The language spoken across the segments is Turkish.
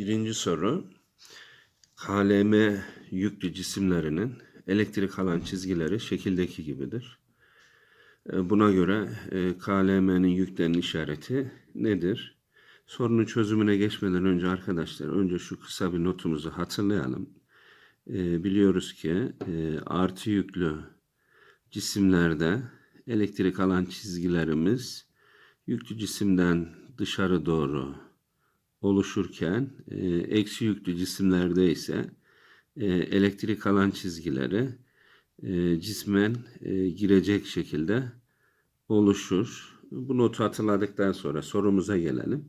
Birinci soru. KLM yüklü cisimlerinin elektrik alan çizgileri şekildeki gibidir. E, Buna göre e, KLM'nin yüklerin işareti nedir? Sorunun çözümüne geçmeden önce arkadaşlar önce şu kısa bir notumuzu hatırlayalım. E, Biliyoruz ki artı yüklü cisimlerde elektrik alan çizgilerimiz yüklü cisimden dışarı doğru oluşurken e, eksi yüklü cisimlerde ise e, elektrik alan çizgileri e, cismen e, girecek şekilde oluşur. Bu notu hatırladıktan sonra sorumuza gelelim.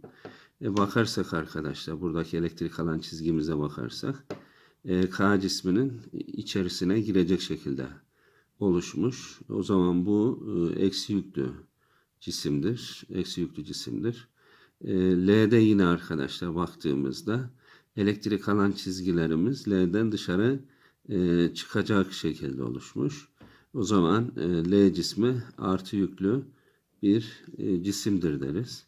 E, bakarsak arkadaşlar buradaki elektrik alan çizgimize bakarsak e, K cisminin içerisine girecek şekilde oluşmuş. O zaman bu e, eksi yüklü cisimdir. Eksi yüklü cisimdir. L'de yine arkadaşlar baktığımızda elektrik alan çizgilerimiz L'den dışarı çıkacak şekilde oluşmuş. O zaman L cismi artı yüklü bir cisimdir deriz.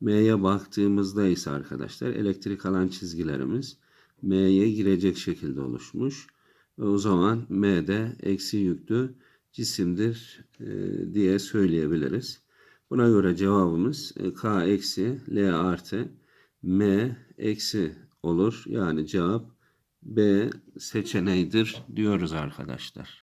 M'ye baktığımızda ise arkadaşlar elektrik alan çizgilerimiz M'ye girecek şekilde oluşmuş. O zaman M'de eksi yüklü cisimdir diye söyleyebiliriz. Buna göre cevabımız e, K eksi L artı M eksi olur. Yani cevap B seçeneğidir diyoruz arkadaşlar.